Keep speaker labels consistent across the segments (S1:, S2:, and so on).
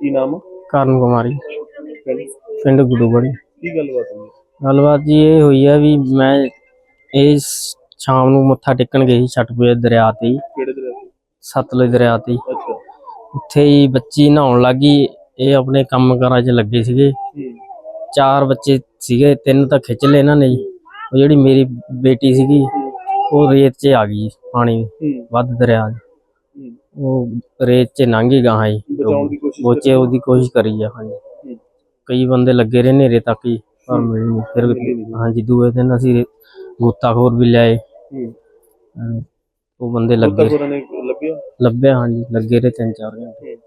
S1: ਕੀ ਨਾਮ ਆ?
S2: ਕਰਨ ਕੁਮਾਰੀ।
S1: ਪਿੰਡ?
S2: ਪਿੰਡ ਗੁੱਡੂਗੜੀ
S1: ਕੀ ਗੱਲਬਾਤ ਹੋਈ?
S2: ਗੱਲਬਾਤ ਜੀ ਇਹ ਹੋਈ ਆ ਵੀ ਮੈਂ ਇਹ ਸ- ਸ਼ਾਮ ਨੂੰ ਮੱਥਾ ਟੇਕਣ ਗਈ ਸੀ ਛਟਪੁਰ ਦਰਿਆ ਤੇ।
S1: ਕਿਹੜੇ?
S2: ਸਤਲੁਜ ਦਰਿਆ ਤੇ।
S1: ਅੱਛਾ।
S2: ਉੱਥੇ ਹੀ ਬੱਚੀ ਨਹਾਉਣ ਲੱਗੀ ਇਹ ਆਪਣੇ ਕੰਮ ਕਾਰਾਂ 'ਚ ਲੱਗੇ ਸੀਗੇ।
S1: ਹੂੰ।
S2: ਚਾਰ ਬੱਚੇ ਸੀਗੇ ਤਿੰਨ ਤਾਂ ਖਿੱਚ ਲਏ ਇਹਨਾਂ ਨੇ। ਜੀ ਉਹ ਜਿਹੜੀ ਮੇਰੀ ਬੇਟੀ ਸੀਗੀ ਉਹ ਰੇਤ 'ਚ ਆ ਗਈ ਪਾਣੀ
S1: ਹੂੰ।
S2: ਵੱਧ ਦਰਿਆ 'ਚ।
S1: ਹੂੰ
S2: ਉਹ ਰੇਤ 'ਚ ਲੰਘੀ
S1: ਬਚਾਉਣ ਦੀ ਕੋਸ਼ਿਸ਼
S2: ਬੋਚੇ ਉਹਦੀ ਕੋਸ਼ਿਸ਼ ਕਰੀ ਆ ਹਾਂਜੀ।
S1: ਹੂੰ।
S2: ਕਈ ਬੰਦੇ ਲੱਗੇ ਰਹੇ ਨੇਰੇ ਤੱਕ ਹੀ ਪਰ ਮਿਲੀ ਨਹੀਂ ਫਿਰ। ਹਾਂਜੀ ਦੂਏ ਦਿਨ ਅਸੀਂ ਗੋਤਾਖੋਰ ਵੀ ਲਿਆਏ।
S1: ਹੂੰ।
S2: ਉਹ ਬੰਦੇ ਲੱਗੇ।
S1: ਲੱਭਿਆ?
S2: ਹਾਂਜੀ। ਲੱਗੇ ਰਹੇ ਤਿੰਨ ਚਾਰ ਘੰਟੇ।
S1: ਹੂੰ।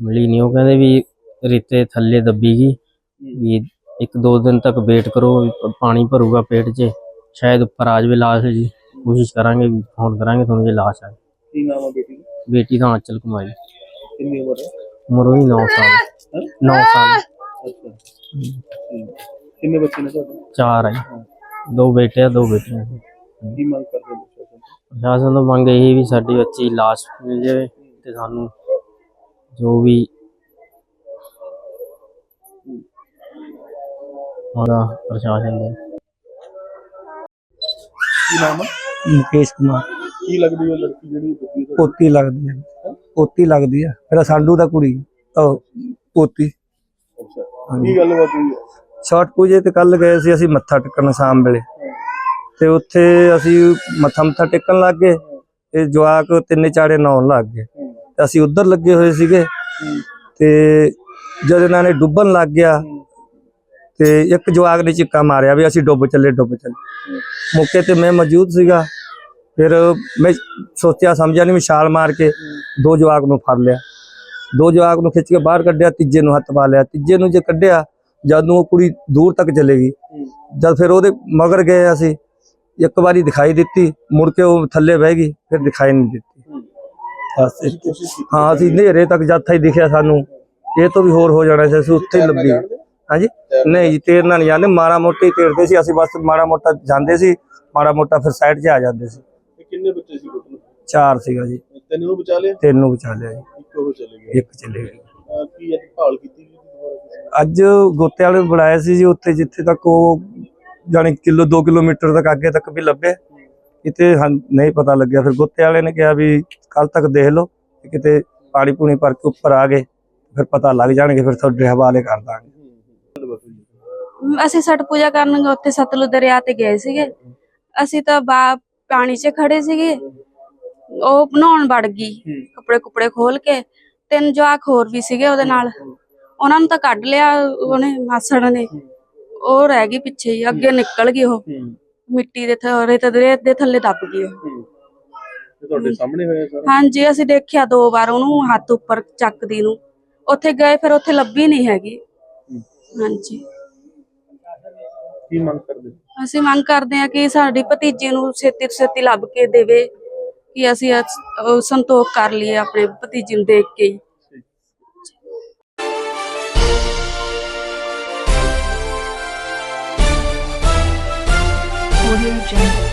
S2: ਮਿਲੀ ਨਹੀਂ ਉਹ ਕਹਿੰਦੇ ਵੀ ਰੇਤੇ ਥੱਲੇ ਦੱਬੀ ਗਈ
S1: ਹੂੰ।
S2: ਵੀ ਇੱਕ ਦੋ ਦਿਨ ਤੱਕ ਵੇਟ ਕਰੋ ਪਾਣੀ ਭਰੂਗਾ ਪੇਟ 'ਚ। ਸ਼ਾਇਦ ਉੱਪਰ ਆ ਜਾਵੇ ਲਾਸ਼ ਜੀ। ਕੋਸ਼ਿਸ਼ ਕਰਾਂਗੇ ਵੀ ਫੋਨ ਕਰਾਂਗੇ ਤੁਹਾਨੂੰ ਜੇ ਲਾਸ਼ ਆਏ
S1: ਕੀ ਨਾਮ ਆ ਬੇਟੀ ਦਾ
S2: ਆਂਚਲ ਕੁਮਾਰੀ
S1: ਕਿੰਨੀ ਉਮਰ ਹੈ
S2: ਉਮਰ ਉਹਦੀ 9 ਸਾਲ
S1: ਹੈਂ?
S2: 9 ਸਾਲ
S1: ਅੱਛਾ ਹੂੰ। ਕਿੰਨੇ ਬੱਚੇ ਨੇ ਤੁਹਾਡੇ
S2: ਚਾਰ ਹੈ ਦੋ ਬੇਟੇ ਆ ਦੋ ਬੇਟੀਆਂ
S1: ਕੀ ਮੰਗ ਕਰਦੇ ਹੋ ਪ੍ਰਸ਼ਾਸਨ ਤੋਂ?
S2: ਮੰਗ ਇਹੀ ਵੀ ਸਾਡੀ ਬੱਚੀ ਲਾਸ਼ ਮਿਲ ਜਾਵੇ ਤੇ ਸਾਨੂੰ ਜੋ ਵੀ ਉਹਦਾ ਪ੍ਰਸ਼ਾਸਨ ਦੇ
S1: ਕੀ ਨਾਮ ਆ?
S3: ਮੁਕੇਸ਼ ਕੁਮਾਰ
S1: ਕੀ ਲੱਗਦੀ ਹੈ ਲੜਕੀ ਜਿਹੜੀ?
S3: ਪੋਤੀ ਲੱਗਦੀ ਹੈ। ਪੋਤੀ ਲੱਗਦੀ ਹੈ। ਮੇਰਾ ਸਾਂਢੂ ਦਾ ਕੁੜੀ ਉਹ ਪੋਤੀ।
S1: ਅੱਛਾ। ਕੀ ਗੱਲਬਾਤ ਹੋਈ ਹੈ?
S3: ਛਠ ਪੂਜੇ ਤੇ ਕੱਲ ਗਏ ਸੀ ਅਸੀਂ ਮੱਥਾ ਟੇਕਣ ਸ਼ਾਮ ਵੇਲੇ। ਤੇ ਉੱਥੇ ਅਸੀਂ ਮੱਥਾ ਮੱਥਾ ਟੇਕਣ ਲੱਗ ਗਏ ਤੇ ਜਵਾਕ ਤਿੰਨੇ ਚਾੜੇ ਨਹਾਉਣ ਲੱਗ ਗਏ। ਤੇ ਅਸੀਂ ਉੱਧਰ ਲੱਗੇ ਹੋਏ ਸੀਗੇ। ਤੇ ਜਦ ਇਹਨਾਂ ਨੇ ਡੁੱਬਣ ਲੱਗ ਗਿਆ ਤੇ ਇੱਕ ਜਵਾਕ ਨੇ ਚਿੱਕਾ ਮਾਰਿਆ ਵੀ ਅਸੀਂ ਡੁੱਬ ਚੱਲੇ ਡੁੱਬ ਚੱਲੇ। ਮੌਕੇ ਤੇ ਮੈਂ ਮੌਜੂਦ ਸੀਗਾ। ਫਿਰ ਮੈਂ ਸੋਚਿਆ ਸਮਝਿਆ ਨਹੀਂ ਮੈਂ ਛਾਲ ਮਾਰ ਕੇ ਦੋ ਜਵਾਕ ਨੂੰ ਫੜ ਲਿਆ। ਦੋ ਜਵਾਕ ਨੂੰ ਖਿੱਚ ਕੇ ਬਾਹਰ ਕੱਢਿਆ ਤੀਜੇ ਨੂੰ ਹੱਥ ਪਾ ਲਿਆ। ਤੀਜੇ ਨੂੰ ਜੇ ਕੱਢਿਆ ਜਦ ਨੂੰ ਉਹ ਕੁੜੀ ਦੂਰ ਤੱਕ ਚਲੇ ਗਈ।
S1: ਹੂੰ
S3: ਜਦ ਫਿਰ ਉਹਦੇ ਮਗਰ ਗਏ ਅਸੀਂ ਇੱਕ ਵਾਰੀ ਦਿਖਾਈ ਦਿੱਤੀ ਮੁੜ ਕੇ ਉਹ ਥੱਲੇ ਬਹਿ ਗਈ ਫਿਰ ਦਿਖਾਈ ਨਹੀਂ ਦਿੱਤੀ।
S1: ਹੂੰ
S3: ਹਾਂ ਅਸੀਂ ਹਨੇਰੇ ਤੱਕ ਜਦ ਥਾਈ ਦਿਖਿਆ ਸਾਨੂੰ ਇਹ ਤੋਂ ਵੀ ਹੋਰ ਹੋ ਜਾਣਾ ਸੀ ਅਸੀਂ ਉੱਥੇ ਹੀ ਲੱਭੀ। ਹਾਂਜੀ? ਨਹੀਂ ਜੀ ਤੇਰਨਾ ਨਹੀਂ ਜਾਂਦੇ ਮਾੜਾ ਮੋਟਾ ਹੀ ਤੇਰਦੇ ਸੀ ਅਸੀਂ ਬਸ ਮਾੜਾ ਮੋਟਾ ਜਾਂਦੇ ਸੀ ਮਾੜਾ ਮੋਟਾ ਫਿਰ ਸਾਈਡ 'ਚ ਆ ਜਾਂਦੇ ਸੀ।
S1: ਕਿੰਨੇ ਬੱਚੇ ਸੀ ਟੋਟਲ
S3: ਚਾਰ ਸੀਗਾ ਜੀ।
S1: ਤਿੰਨ ਨੂੰ ਬਚਾ ਲਿਆ?
S3: ਤਿੰਨ ਨੂੰ ਬਚਾ ਲਿਆ ਜੀ।
S1: ਇੱਕ ਉਹ ਚਲੇ ਗਏ
S3: ਇੱਕ ਚਲੇ ਗਏ
S1: ਅਹ ਕੀ ਅੱਜ ਭਾਲ ਕੀਤੀ ਗਈ ਦੁਬਾਰਾ ਕਿਸੇ ਨੇ?
S3: ਅੱਜ ਗੋਤੇ ਵਾਲੇ ਨੂੰ ਬੁਲਾਇਆ ਸੀ ਜੀ ਉੱਥੇ ਜਿੱਥੇ ਤੱਕ ਉਹ ਜਾਣੀ ਕਿਲੋ 2 ਕਿਲੋਮੀਟਰ ਤੱਕ ਅੱਗੇ ਤੱਕ ਵੀ ਲੱਭੇ ਕਿਤੇ ਹਨ- ਨਹੀਂ ਪਤਾ ਲੱਗਿਆ। ਫਿਰ ਗੋਤੇ ਵਾਲੇ ਨੇ ਕਿਹਾ ਵੀ ਕੱਲ ਤੱਕ ਦੇਖ ਲਓ ਕਿਤੇ ਪਾਣੀ ਪੂਣੀ ਭਰ ਕੇ ਉੱਪਰ ਆ ਗਏ ਫਿਰ ਪਤਾ ਲੱਗ ਜਾਣਗੇ ਫਿਰ ਤੁਹਾਡੇ ਹਵਾਲੇ ਕਰ ਦਾਂਗੇ।
S4: ਅਸੀਂ ਛਠ ਪੂਜਾ ਕਰਨ ਗਏ ਉੱਥੇ ਸਤਲੁਜ ਦਰਿਆ ਤੇ ਗਏ ਸੀਗੇ। ਅਸੀਂ ਤਾਂ ਬਾ ਪਾਣੀ 'ਚ ਖੜੇ ਸੀਗੇ। ਉਹ ਨਹਾਉਣ ਵੜ ਗਈ ਕੱਪੜੇ ਕੁਪੜੇ ਖੋਲ ਕੇ। ਤਿੰਨ ਜਵਾਕ ਹੋਰ ਵੀ ਸੀਗੇ ਉਹਦੇ ਨਾਲ। ਉਹਨਾਂ ਨੂੰ ਤਾਂ ਕੱਢ ਲਿਆ ਉਹਨੇ ਮਾਸੜ ਨੇ। ਉਹ ਰਹਿ ਗਈ ਪਿੱਛੇ ਹੀ ਅੱਗੇ ਨਿਕਲ ਗਈ ਉਹ। ਮਿੱਟੀ ਦੇ ਥੱਲੇ ਤੇ ਰੇਤ ਦੇ ਥੱਲੇ ਦੱਬ ਗਈ ਉਹ।
S1: ਹੂੰ। ਇਹ ਤੁਹਾਡੇ ਸਾਹਮਣੇ ਹੋਇਆ ਸਾਰਾ?
S4: ਹਾਂਜੀ ਅਸੀਂ ਦੇਖਿਆ ਦੋ ਵਾਰ ਉਹਨੂੰ ਹੱਥ ਉੱਪਰ ਚੱਕਦੀ ਨੂੰ। ਉੱਥੇ ਗਏ ਫਿਰ ਉੱਥੇ ਲੱਭੀ ਨਹੀਂ ਹੈਗੀ। ਹਾਂਜੀ।
S1: ਕੀ ਮੰਗ ਕਰਦੇ ਹੋ?
S4: ਅਸੀਂ ਮੰਗ ਕਰਦੇ ਹਾਂ ਕਿ ਸਾਡੀ ਭਤੀਜੀ ਨੂੰ ਛੇਤੀ ਤੋਂ ਛੇਤੀ ਲੱਭ ਕੇ ਦੇਵੇ ਕਿ ਅਸੀਂ ਸੰਤੋਖ ਕਰ ਲਈਏ ਆਪਣੇ ਭਤੀਜੀ ਨੂੰ ਦੇਖ ਕੇ ਹੀ
S5: Audio Jungle.